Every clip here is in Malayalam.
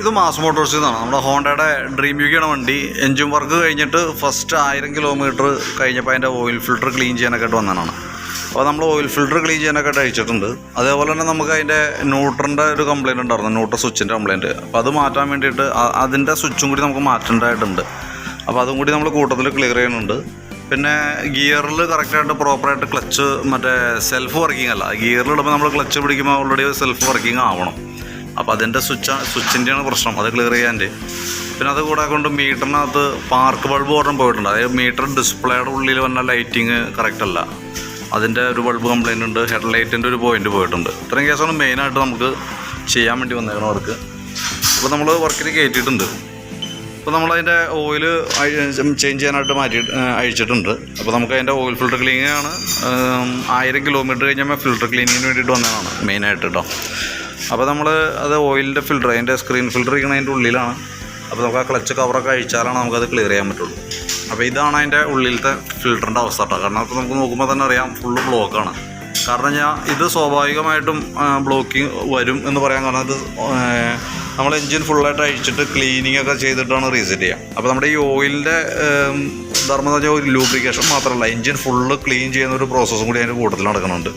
ഇത് മാസ് മോട്ടോഴ്സിൽ നിന്നാണ് നമ്മുടെ ഹോണ്ടയുടെ ഡ്രീം യുഗിയാണ് വണ്ടി. എൻജിൻ വർക്ക് കഴിഞ്ഞിട്ട് ഫസ്റ്റ് ആയിരം കിലോമീറ്റർ കഴിഞ്ഞപ്പോൾ അതിന്റെ ഓയിൽ ഫിൽറ്റർ ക്ലീൻ ചെയ്യാനൊക്കെ ആയിട്ട് വന്നതാണ്. അപ്പോൾ നമ്മൾ ഓയിൽ ഫിൽറ്റർ ക്ലീൻ ചെയ്യാനൊക്കെ അയച്ചിട്ടുണ്ട്. അതേപോലെ തന്നെ നമുക്ക് അതിന്റെ ന്യൂട്രന്റെ ഒരു കംപ്ലയിന്റ് ഉണ്ടായിരുന്നു. ന്യൂട്രൽ സ്വിച്ചിന്റെ കംപ്ലയിന്റ് അപ്പോൾ അത് മാറ്റാൻ വേണ്ടിയിട്ട് അതിന്റെ സ്വിച്ചും കൂടി നമുക്ക് മാറ്റേണ്ടതായിട്ടുണ്ട്. അപ്പോൾ അതും കൂടി നമ്മൾ കൂട്ടത്തിൽ ക്ലിയർ ചെയ്യുന്നുണ്ട്. പിന്നെ ഗിയറിൽ കറക്റ്റായിട്ട് പ്രോപ്പറായിട്ട് ക്ലച്ച് മറ്റേ സെൽഫ് വർക്കിംഗ് അല്ല. ഗിയറിൽ ഇടുമ്പോൾ നമ്മൾ ക്ലച്ച് പിടിക്കുമ്പോൾ ഓൾറെഡി സെൽഫ് വർക്കിംഗ് ആവണം. അപ്പോൾ അതിന്റെ സ്വിച്ച് സ്വിച്ചിന്റെയാണ് പ്രശ്നം. അത് ക്ലിയർ ചെയ്യാന്റെ പിന്നെ അത് കൂടെ കൊണ്ട് മീറ്ററിനകത്ത് പാർക്ക് ബൾബ് ഒരെണ്ണം പോയിട്ടുണ്ട്. അതായത് മീറ്റർ ഡിസ്പ്ലേയുടെ ഉള്ളിൽ വന്ന ലൈറ്റിങ് കറക്റ്റ് അല്ല. അതിന്റെ ഒരു ബൾബ് കംപ്ലൈന്റ് ഉണ്ട്. ഹെഡ് ലൈറ്റിന്റെ ഒരു പോയിന്റ് പോയിട്ടുണ്ട്. ഇത്രയും കേസാണ് മെയിനായിട്ട് നമുക്ക് ചെയ്യാൻ വേണ്ടി വന്നേക്കണം വർക്ക് അപ്പോൾ നമ്മൾ വർക്കിന് കയറ്റിയിട്ടുണ്ട് അപ്പോൾ നമ്മളതിന്റെ ഓയിൽ ചേഞ്ച് ചെയ്യാനായിട്ട് മാറ്റി അഴിച്ചിട്ടുണ്ട്. അപ്പോൾ നമുക്ക് അതിന്റെ ഓയിൽ ഫിൽറ്റർ ക്ലീനിങ് ആണ്. ഏം, ആയിരം കിലോമീറ്റർ കഴിഞ്ഞാൽ ഫിൽറ്റർ ക്ലീനിങ്ങിന് വേണ്ടിയിട്ട് വന്നതാണ് മെയിനായിട്ട് കേട്ടോ അപ്പോൾ നമ്മൾ അത് ഓയിലിന്റെ ഫിൽറ്റർ അതിന്റെ സ്ക്രീൻ ഇരിക്കണ അതിന്റെ ഉള്ളിലാണ്. അപ്പോൾ നമുക്ക് ആ ക്ലച്ച് കവറൊക്കെ അഴിച്ചാലാണ് നമുക്കത് ക്ലിയർ ചെയ്യാൻ പറ്റുള്ളൂ. അപ്പോൾ ഇതാണ് അതിന്റെ ഉള്ളിലത്തെ ഫിൽറ്ററിന്റെ അവസ്ഥ കേട്ടോ. കാരണം അപ്പോൾ നമുക്ക് നോക്കുമ്പോൾ തന്നെ അറിയാം ഫുള്ള് ബ്ലോക്കാണ് കാരണം ഞാൻ ഇത് സ്വാഭാവികമായിട്ടും ബ്ലോക്കിംഗ് വരും എന്ന് പറയാൻ കാരണം ഇത് നമ്മൾ എൻജിൻ ഫുള്ളായിട്ട് അഴിച്ചിട്ട് ക്ലീനിങ് ഒക്കെ ചെയ്തിട്ടാണ് റീസെറ്റ് ചെയ്യുക അപ്പോൾ നമ്മുടെ ഈ ഓയിലിന്റെ ധർമ്മം എന്ന് വെച്ചാൽ ഒരു ലൂബ്രിക്കേഷൻ മാത്രമല്ല എൻജിൻ ഫുള്ള് ക്ലീൻ ചെയ്യുന്ന ഒരു പ്രോസസ്സും കൂടി അതിന്റെ കൂട്ടത്തിൽ നടക്കുന്നുണ്ട്.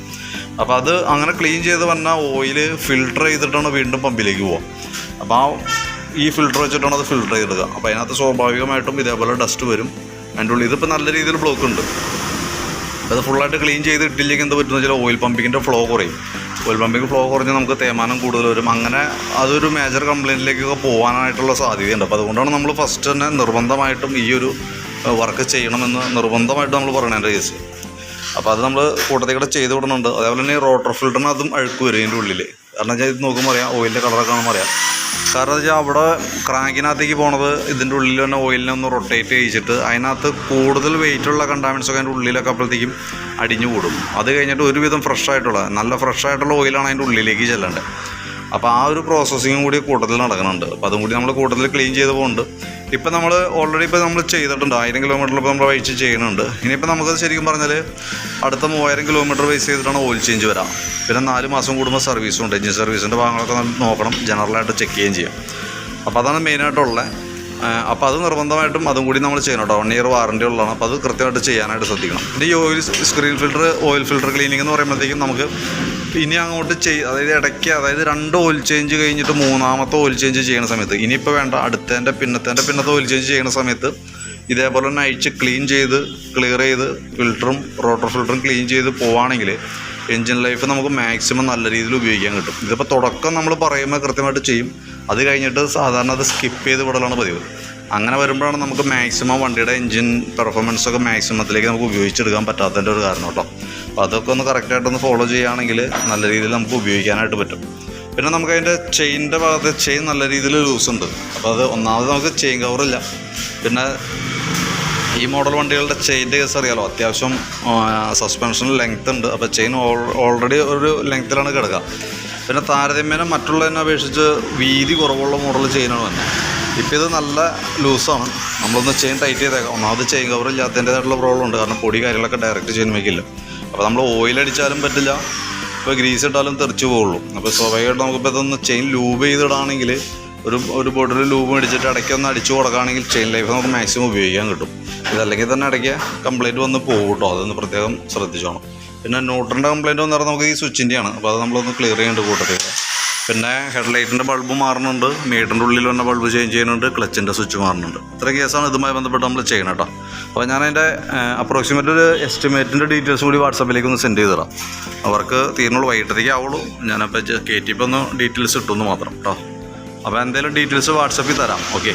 അപ്പോൾ അത് അങ്ങനെ ക്ലീൻ ചെയ്ത് പറഞ്ഞാൽ ഓയിൽ ഫിൽട്ടർ ചെയ്തിട്ടാണ് വീണ്ടും പമ്പിലേക്ക് പോവുക അപ്പോൾ ആ ഈ ഫിൽട്ടർ വെച്ചിട്ടാണ് അത് ഫിൽട്ടർ ചെയ്തെടുക്കുക അപ്പോൾ അതിനകത്ത് സ്വാഭാവികമായിട്ടും ഇതേപോലെ ഡസ്റ്റ് വരും. അതിന്റെ ഉള്ളിൽ ഇതിപ്പോൾ നല്ല രീതിയിൽ ബ്ലോക്ക് ഉണ്ട്. അത് ഫുള്ളായിട്ട് ക്ലീൻ ചെയ്ത് ഇട്ടില്ലെങ്കിൽ എന്ത് പറ്റുന്ന വെച്ചാൽ ഓയിൽ പമ്പിങ്ങിന്റെ ഫ്ലോ കുറയും. ഓയിൽ പമ്പിങ് ഫ്ലോ കുറഞ്ഞ് നമുക്ക് തേമാനം കൂടുതൽ വരും. അങ്ങനെ അതൊരു മേജർ കംപ്ലയിന്റിലേക്കൊക്കെ പോകാനായിട്ടുള്ള സാധ്യതയുണ്ട്. അപ്പോൾ അതുകൊണ്ടാണ് നമ്മൾ ഫസ്റ്റ് തന്നെ നിർബന്ധമായിട്ടും ഈ ഒരു വർക്ക് ചെയ്യണമെന്ന് നിർബന്ധമായിട്ട് നമ്മൾ പറയണതിന്റെ കേസ് അപ്പോൾ അത് നമ്മൾ കൂട്ടത്തിൽ കൂടെ ചെയ്ത് വിടുന്നുണ്ട്. അതേപോലെ തന്നെ റോട്ടർ ഫിൽറ്ററിന് അതും അഴുക്ക് വരും ഇതിന്റെ ഉള്ളിൽ കാരണം വെച്ചാൽ ഇത് നോക്കുമ്പോൾ അറിയാം ഓയിലിന്റെ കളറൊക്കെ കാണുമ്പോൾ അറിയാം. കാരണം വെച്ചാൽ അവിടെ ക്രാങ്കിനകത്തേക്ക് പോണത് ഇതിന്റെ ഉള്ളിൽ തന്നെ ഓയിലിനെ ഒന്ന് റൊട്ടേറ്റ് ചെയ്യിച്ചിട്ട് അതിനകത്ത് കൂടുതൽ വെയിറ്റുള്ള കണ്ടാമിനൻസ് ഒക്കെ അതിന്റെ ഉള്ളിലൊക്കെ അപ്പോഴത്തേക്കും അടിഞ്ഞു കൂടും. അത് കഴിഞ്ഞിട്ട് ഒരുവിധം ഫ്രഷ് ആയിട്ടുള്ള നല്ല ഫ്രഷ് ആയിട്ടുള്ള ഓയിലാണ് അതിന്റെ ഉള്ളിലേക്ക് ചെല്ലേണ്ടത്. അപ്പോൾ ആ ഒരു പ്രോസസ്സിങ്ങും കൂടി കൂട്ടത്തിൽ നടക്കുന്നുണ്ട്. അപ്പോൾ അതും കൂടി നമ്മൾ കൂട്ടത്തിൽ ക്ലീൻ ചെയ്ത് പോകുന്നുണ്ട് ഇപ്പം നമ്മൾ ഓൾറെഡി ഇപ്പോൾ നമ്മൾ ചെയ്തിട്ടുണ്ട്. ആയിരം കിലോമീറ്റർ ഇപ്പോൾ നമ്മൾ വഹിച്ച് ചെയ്യുന്നുണ്ട്. ഇനിയിപ്പോൾ നമുക്കത് ശരിക്കും പറഞ്ഞാൽ അടുത്ത മൂവായിരം കിലോമീറ്റർ ബേസ് ചെയ്തിട്ടാണ് ഓയിൽ ചേഞ്ച് വരാം. പിന്നെ നാല് മാസം കൂടുമ്പോൾ സർവീസും ഉണ്ട്. എഞ്ചിൻ സർവീസിന്റെ ഭാഗങ്ങളൊക്കെ നോക്കണം. ജനറലായിട്ട് ചെക്ക് ചെയ്യുകയും ചെയ്യാം. അപ്പോൾ അതാണ് മെയിനായിട്ടുള്ളത് അപ്പോൾ അത് നിർബന്ധമായിട്ടും അതും കൂടി നമ്മൾ ചെയ്യണം കേട്ടോ. വൺ ഇയർ വാറണ്ടി ഉള്ളതാണ്. അപ്പോൾ അത് കൃത്യമായിട്ട് ചെയ്യാനായിട്ട് ശ്രദ്ധിക്കണം. പിന്നെ ഈ oil screen filter oil filter cleaning എന്ന് പറയുമ്പോഴത്തേക്കും നമുക്ക് ഇനി അങ്ങോട്ട് ചെയ് അതായത് ഇടയ്ക്ക് അതായത് രണ്ട് ഓയിൽ ചേഞ്ച് കഴിഞ്ഞിട്ട് മൂന്നാമത്തെ ഓയിൽ ചേഞ്ച് ചെയ്യുന്ന സമയത്ത് ഇനിയിപ്പോൾ വേണ്ട അടുത്തതിന്റെ പിന്നത്തേന്റെ പിന്നത്തെ ഓയിൽ ചേഞ്ച് ചെയ്യുന്ന സമയത്ത് ഇതേപോലെ തന്നെ അഴിച്ച് ക്ലീൻ ചെയ്ത് ക്ലിയർ ചെയ്ത് ഫിൽറ്ററും റോട്ടർ ഫിൽറ്ററും ക്ലീൻ ചെയ്ത് പോവുകയാണെങ്കിൽ എൻജിൻ ലൈഫ് നമുക്ക് മാക്സിമം നല്ല രീതിയിൽ ഉപയോഗിക്കാൻ കിട്ടും. ഇതിപ്പോൾ തുടക്കം നമ്മൾ പറയുമ്പോൾ കൃത്യമായിട്ട് ചെയ്യും. അത് കഴിഞ്ഞിട്ട് സാധാരണ അത് സ്കിപ്പ് ചെയ്ത് വിടലാണ് പതിവ്. അങ്ങനെ വരുമ്പോഴാണ് നമുക്ക് മാക്സിമം വണ്ടിയുടെ എൻജിൻ പെർഫോമൻസ് ഒക്കെ മാക്സിമത്തിലേക്ക് നമുക്ക് ഉപയോഗിച്ചെടുക്കാൻ പറ്റാത്തതിന്റെ ഒരു കാരണം കേട്ടോ. അപ്പോൾ അതൊക്കെ ഒന്ന് കറക്റ്റായിട്ടൊന്ന് ഫോളോ ചെയ്യുകയാണെങ്കിൽ നല്ല രീതിയിൽ നമുക്ക് ഉപയോഗിക്കാനായിട്ട് പറ്റും. പിന്നെ നമുക്ക് അതിന്റെ ചെയിനിന്റെ ഭാഗത്ത് ചെയിൻ നല്ല രീതിയിൽ ലൂസ് ഉണ്ട്. അപ്പോൾ അത് ഒന്നാമത് നമുക്ക് ചെയിൻ കവറില്ല പിന്നെ ഈ മോഡൽ വണ്ടികളുടെ ചെയിന്റെ കേസ് അറിയാലോ? അത്യാവശ്യം സസ്പെൻഷൻ ലെങ്ത് ഉണ്ട്. അപ്പോൾ ചെയിൻ ഓൾറെഡി ഒരു ലെങ്ത്തിലാണ് കിടക്കുക. പിന്നെ താരതമ്യേന മറ്റുള്ളതിനെ അപേക്ഷിച്ച് വീതി കുറവുള്ള മോഡൽ ചെയിനാണ് തന്നെ ഇപ്പോൾ ഇത് നല്ല ലൂസാണ് നമ്മളൊന്ന് ചെയിൻ ടൈറ്റ് ചെയ്തേക്കാം. ഒന്നാമത് ചെയിൻ കവർ ഇല്ലാത്തതിന്റെതായിട്ടുള്ള പ്രോബ്ലം ഉണ്ട്. കാരണം പൊടി കാര്യങ്ങളൊക്കെ ഡയറക്റ്റ് ചെയിൻ വയ്ക്കില്ല അപ്പോൾ നമ്മൾ ഓയിൽ അടിച്ചാലും പറ്റില്ല. ഇപ്പോൾ ഗ്രീസ് ഇട്ടാലും തെറിച്ച് പോകുള്ളൂ. അപ്പോൾ സ്വാഭാവികമായിട്ട് നമുക്കിപ്പോൾ ഇതൊന്ന് ചെയിൻ ലൂബ് ചെയ്തിടാണെങ്കിൽ ഒരു ഒരു ബോട്ടിൽ ലൂബ് മേടിച്ചിട്ട് ഇടയ്ക്ക് ഒന്ന് അടിച്ചു കൊടുക്കുകയാണെങ്കിൽ ചെയിൻ ലൈഫ് നമുക്ക് മാക്സിമം ഉപയോഗിക്കാൻ കിട്ടും. ഇതല്ലെങ്കിൽ തന്നെ ഇടയ്ക്ക് കംപ്ലൈന്റ് വന്ന് പോകും കേട്ടോ. അതൊന്ന് പ്രത്യേകം ശ്രദ്ധിച്ചോണം. പിന്നെ ന്യൂട്രന്റെ കംപ്ലൈന്റ് പറഞ്ഞാൽ നമുക്ക് ഈ സ്വിച്ചിന്റെയാണ് അപ്പോൾ അത് നമ്മളൊന്ന് ക്ലിയർ ചെയ്യേണ്ട കൂട്ടത്തിൽ പിന്നെ ഹെഡ്ലൈറ്റിന്റെ ബൾബ് മാറുന്നുണ്ട്. മീറ്ററിന്റെ ഉള്ളിൽ വന്ന ബൾബ് ചേഞ്ച് ചെയ്യുന്നുണ്ട്. ക്ലച്ചിന്റെ സ്വിച്ച് മാറുന്നുണ്ട്. ഇത്ര കേസാണ് ഇതുമായി ബന്ധപ്പെട്ട് നമ്മൾ ചെയ്യണം കേട്ടോ അപ്പോൾ ഞാൻ അതിന്റെ അപ്രോക്സിമേറ്റ് ഒരു എസ്റ്റിമേറ്റിന്റെ ഡീറ്റെയിൽസ് കൂടി വാട്സാപ്പിലേക്ക് ഒന്ന് സെൻഡ് ചെയ്ത് തരാം അവർക്ക് തീർന്നുള്ളൂ വൈകിട്ടത്തേക്ക് ആവുള്ളൂ. ഞാനപ്പോൾ കയറ്റിയപ്പോൾ ഒന്ന് ഡീറ്റെയിൽസ് ഇട്ടുമെന്ന് മാത്രം കേട്ടോ അപ്പോൾ എന്തെങ്കിലും ഡീറ്റെയിൽസ് വാട്സപ്പിൽ തരാം. ഓക്കെ